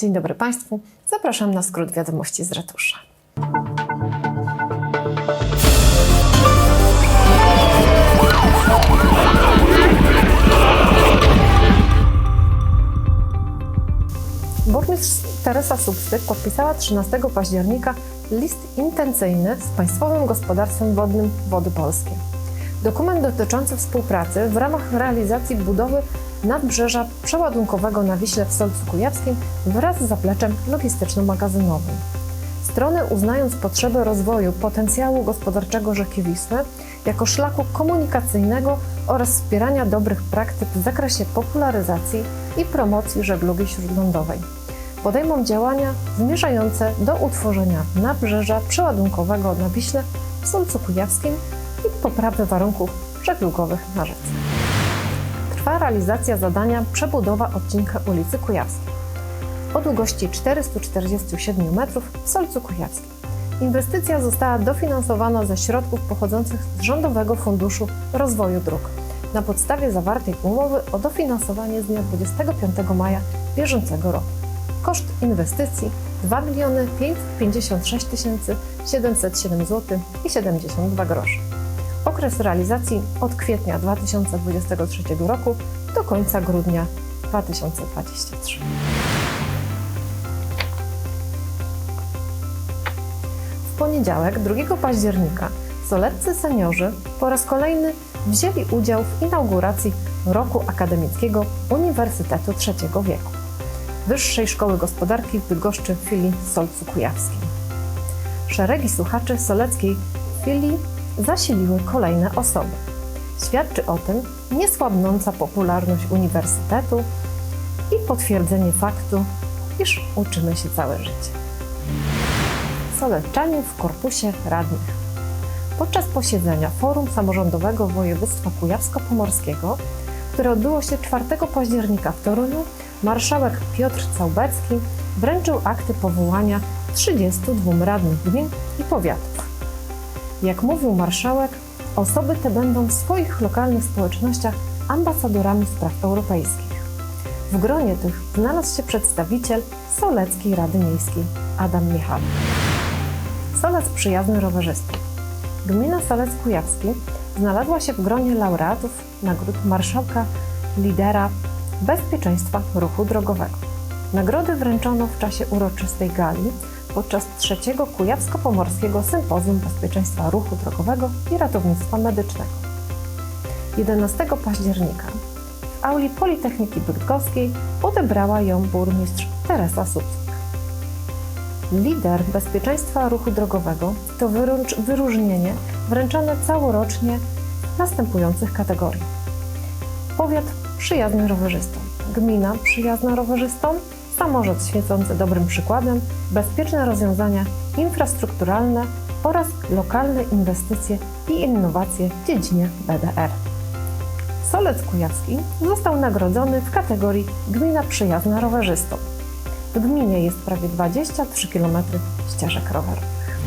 Dzień dobry Państwu. Zapraszam na skrót wiadomości z ratusza. Burmistrz Teresa Substyk podpisała 13 października list intencyjny z Państwowym Gospodarstwem Wodnym Wody Polskie. Dokument dotyczący współpracy w ramach realizacji budowy nadbrzeża przeładunkowego na Wiśle w Solcu Kujawskim wraz z zapleczem logistyczno-magazynowym. Strony uznając potrzebę rozwoju potencjału gospodarczego rzeki Wisły jako szlaku komunikacyjnego oraz wspierania dobrych praktyk w zakresie popularyzacji i promocji żeglugi śródlądowej. Podejmą działania zmierzające do utworzenia nabrzeża przeładunkowego na Wiśle w Solcu Kujawskim i poprawy warunków żeglugowych na rzece. Trwa realizacja zadania przebudowa odcinka ulicy Kujawskiej o długości 447 metrów w Solcu Kujawskim. Inwestycja została dofinansowana ze środków pochodzących z Rządowego Funduszu Rozwoju Dróg na podstawie zawartej umowy o dofinansowanie z dnia 25 maja bieżącego roku. Koszt inwestycji 2 556 707 zł i 72 groszy. Okres realizacji od kwietnia 2023 roku do końca grudnia 2023. W poniedziałek, 2 października, soleccy seniorzy po raz kolejny wzięli udział w inauguracji roku akademickiego Uniwersytetu Trzeciego Wieku Wyższej Szkoły Gospodarki w Bydgoszczy w filii Solcu Kujawskim. Szeregi słuchaczy soleckiej filii zasiliły kolejne osoby. Świadczy o tym niesłabnąca popularność uniwersytetu i potwierdzenie faktu, iż uczymy się całe życie. Solecczanie w korpusie radnych. Podczas posiedzenia Forum Samorządowego Województwa Kujawsko-Pomorskiego, które odbyło się 4 października w Toruniu, marszałek Piotr Całbecki wręczył akty powołania 32 radnych gmin i powiatów. Jak mówił marszałek, osoby te będą w swoich lokalnych społecznościach ambasadorami spraw europejskich. W gronie tych znalazł się przedstawiciel Soleckiej Rady Miejskiej Adam Michał. Solec przyjazny rowerzystom. Gmina Solec Kujawski znalazła się w gronie laureatów nagród marszałka lidera bezpieczeństwa ruchu drogowego. Nagrody wręczono w czasie uroczystej gali podczas trzeciego Kujawsko-Pomorskiego Sympozjum Bezpieczeństwa Ruchu Drogowego i Ratownictwa Medycznego. 11 października w auli Politechniki Bydgoskiej odebrała ją burmistrz Teresa Subsk. Lider bezpieczeństwa ruchu drogowego to wyróżnienie wręczane całorocznie w następujących kategoriach. Powiat przyjazny rowerzystom, gmina przyjazna rowerzystom, samorząd świecący dobrym przykładem, bezpieczne rozwiązania infrastrukturalne oraz lokalne inwestycje i innowacje w dziedzinie BDR. Solec Kujawski został nagrodzony w kategorii Gmina przyjazna rowerzystom. W gminie jest prawie 23 km ścieżek rowerowych.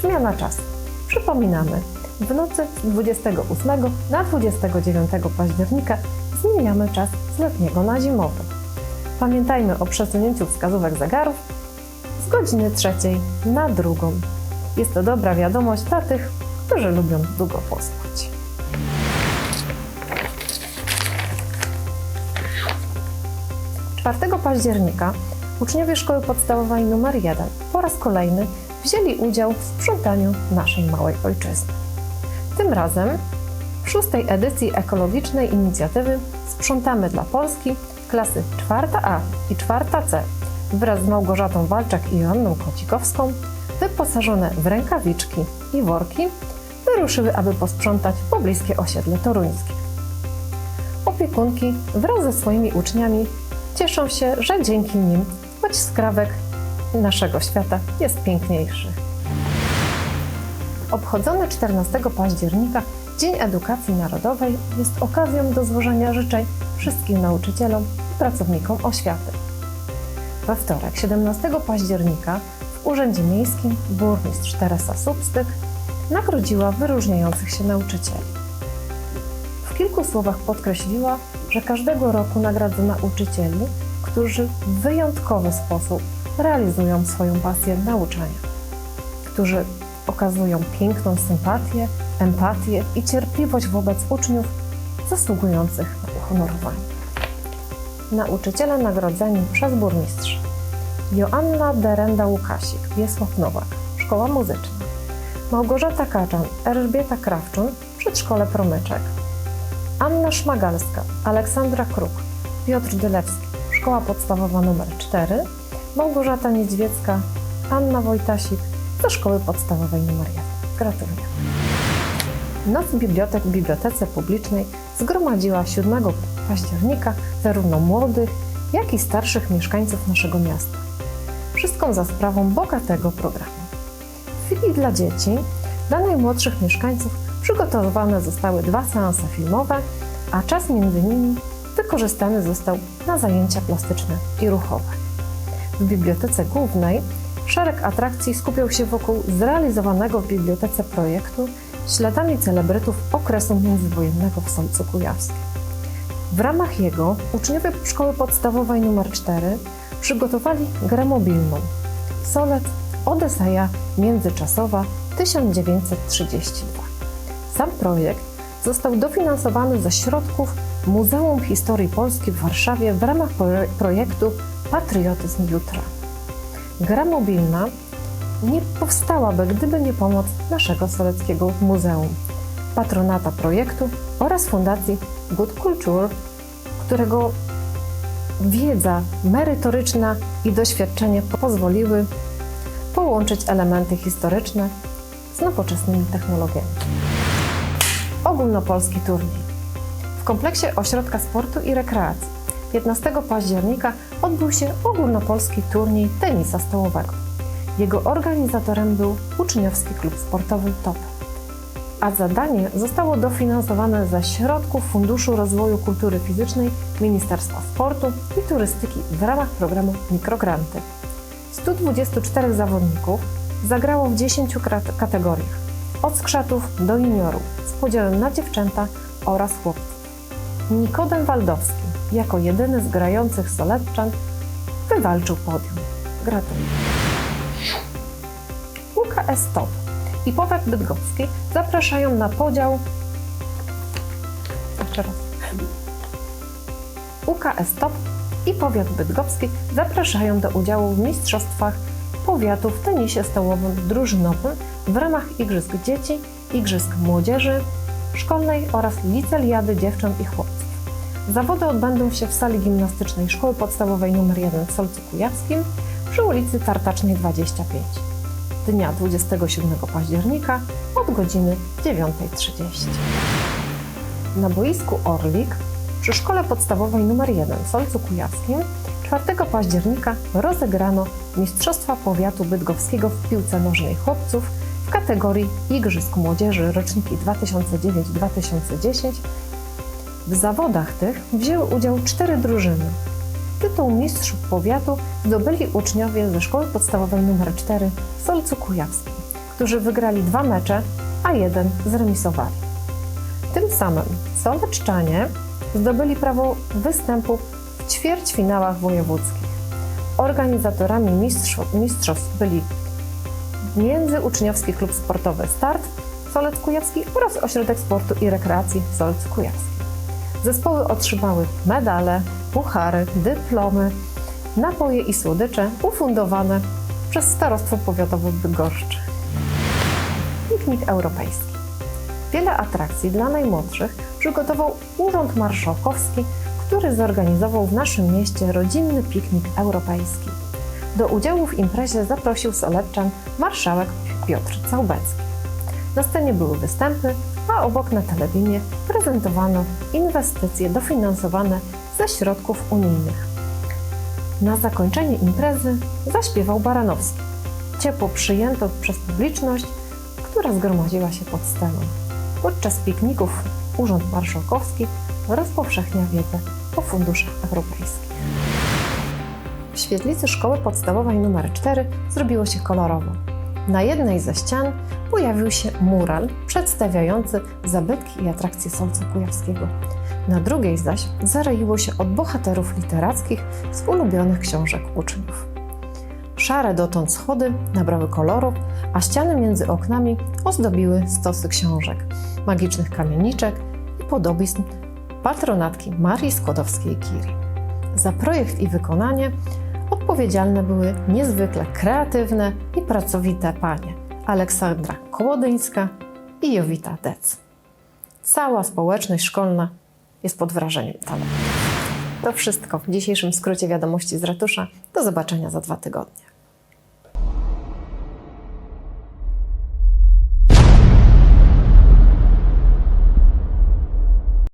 Zmiana czasu. Przypominamy, w nocy z 28 na 29 października zmieniamy czas z letniego na zimowy. Pamiętajmy o przesunięciu wskazówek zegarów z godziny trzeciej na drugą. Jest to dobra wiadomość dla tych, którzy lubią długo pospać. Czwartego października uczniowie szkoły podstawowej nr 1 po raz kolejny wzięli udział w sprzątaniu naszej małej ojczyzny. Razem w szóstej edycji ekologicznej inicjatywy Sprzątamy dla Polski klasy 4A i 4C wraz z Małgorzatą Walczak i Joanną Kocikowską wyposażone w rękawiczki i worki wyruszyły, aby posprzątać pobliskie osiedle toruńskie. Opiekunki wraz ze swoimi uczniami cieszą się, że dzięki nim choć skrawek naszego świata jest piękniejszy. Obchodzony 14 października Dzień Edukacji Narodowej jest okazją do złożenia życzeń wszystkim nauczycielom i pracownikom oświaty. We wtorek, 17 października, w Urzędzie Miejskim burmistrz Teresa Substyk nagrodziła wyróżniających się nauczycieli. W kilku słowach podkreśliła, że każdego roku nagradza nauczycieli, którzy w wyjątkowy sposób realizują swoją pasję nauczania, którzy okazują piękną sympatię, empatię i cierpliwość wobec uczniów zasługujących na uhonorowanie. Nauczyciele nagrodzeni przez burmistrza. Joanna Derenda Łukasik, Wiesław Nowak, Szkoła Muzyczna. Małgorzata Kaczan, Elżbieta Krawczun, Przedszkole Promyczek. Anna Szmagalska, Aleksandra Kruk, Piotr Dylewski, Szkoła Podstawowa nr 4. Małgorzata Niedźwiecka, Anna Wojtasik ze Szkoły Podstawowej nr 1. Gratuluję. Noc Bibliotek w Bibliotece Publicznej zgromadziła 7 października zarówno młodych, jak i starszych mieszkańców naszego miasta. Wszystko za sprawą bogatego programu. W chwili dla dzieci, dla najmłodszych mieszkańców przygotowane zostały dwa seanse filmowe, a czas między nimi wykorzystany został na zajęcia plastyczne i ruchowe. W Bibliotece Głównej szereg atrakcji skupiał się wokół zrealizowanego w bibliotece projektu śladami celebrytów okresu międzywojennego w Solcu Kujawskim. W ramach jego uczniowie Szkoły Podstawowej nr 4 przygotowali grę mobilną Solec Odyseja Międzyczasowa 1932. Sam projekt został dofinansowany ze środków Muzeum Historii Polski w Warszawie w ramach pro- projektu Patriotyzm Jutra. Gra mobilna nie powstałaby, gdyby nie pomoc naszego soleckiego muzeum, patronata projektu oraz Fundacji Good Culture, którego wiedza merytoryczna i doświadczenie pozwoliły połączyć elementy historyczne z nowoczesnymi technologiami. Ogólnopolski turniej. W kompleksie Ośrodka Sportu i Rekreacji 15 października odbył się ogólnopolski turniej tenisa stołowego. Jego organizatorem był uczniowski klub sportowy TOP, a zadanie zostało dofinansowane ze środków Funduszu Rozwoju Kultury Fizycznej Ministerstwa Sportu i Turystyki w ramach programu Mikrogranty. 124 zawodników zagrało w 10 krat- kategoriach, od skrzatów do juniorów, z podziałem na dziewczęta oraz chłopców. Nikodem Waldowski, jako jedyny z grających soletczan, wywalczył podium. Gratuluję. UKS Top i powiat bydgoski zapraszają na podział. Jeszcze raz. UKS Top i powiat bydgoski zapraszają do udziału w mistrzostwach powiatu w tenisie stołowym drużynowym w ramach Igrzysk Dzieci, Igrzysk Młodzieży Szkolnej oraz Liceliady Dziewcząt i Chłopców. Zawody odbędą się w sali gimnastycznej Szkoły Podstawowej nr 1 w Solcu Kujawskim przy ulicy Tartacznej 25 dnia 27 października od godziny 9.30. Na boisku Orlik przy Szkole Podstawowej nr 1 w Solcu Kujawskim 4 października rozegrano Mistrzostwa Powiatu Bydgoskiego w piłce nożnej chłopców w kategorii Igrzysk Młodzieży roczniki 2009-2010. W zawodach tych wzięły udział cztery drużyny. Tytuł Mistrzów Powiatu zdobyli uczniowie ze Szkoły Podstawowej nr 4 w Solcu Kujawskim, którzy wygrali dwa mecze, a jeden zremisowali. Tym samym Soleczczanie zdobyli prawo występu w ćwierćfinałach wojewódzkich. Organizatorami mistrzostw, byli Międzyuczniowski Klub Sportowy Start Solec Kujawski oraz Ośrodek Sportu i Rekreacji Solec Kujawski. Zespoły otrzymały medale, puchary, dyplomy, napoje i słodycze ufundowane przez Starostwo Powiatowe Bydgoszczy. Piknik Europejski. Wiele atrakcji dla najmłodszych przygotował Urząd Marszałkowski, który zorganizował w naszym mieście rodzinny piknik europejski. Do udziału w imprezie zaprosił Soletczan marszałek Piotr Całbecki. Na scenie były występy, a obok na telewinie prezentowano inwestycje dofinansowane ze środków unijnych. Na zakończenie imprezy zaśpiewał Baranowski. Ciepło przyjęto przez publiczność, która zgromadziła się pod sceną. Podczas pikników Urząd Marszałkowski rozpowszechnia wiedzę o funduszach europejskich. W świetlicy szkoły podstawowej nr 4 zrobiło się kolorowo. Na jednej ze ścian pojawił się mural przedstawiający zabytki i atrakcje Solca Kujawskiego. Na drugiej zaś zaroiło się od bohaterów literackich z ulubionych książek uczniów. Szare dotąd schody nabrały kolorów, a ściany między oknami ozdobiły stosy książek, magicznych kamieniczek i podobizn patronatki Marii Skłodowskiej-Curie. Za projekt i wykonanie odpowiedzialne były niezwykle kreatywne i pracowite panie Aleksandra Kołodyńska i Jowita Dec. Cała społeczność szkolna jest pod wrażeniem talentu. To wszystko w dzisiejszym skrócie wiadomości z ratusza. Do zobaczenia za dwa tygodnie.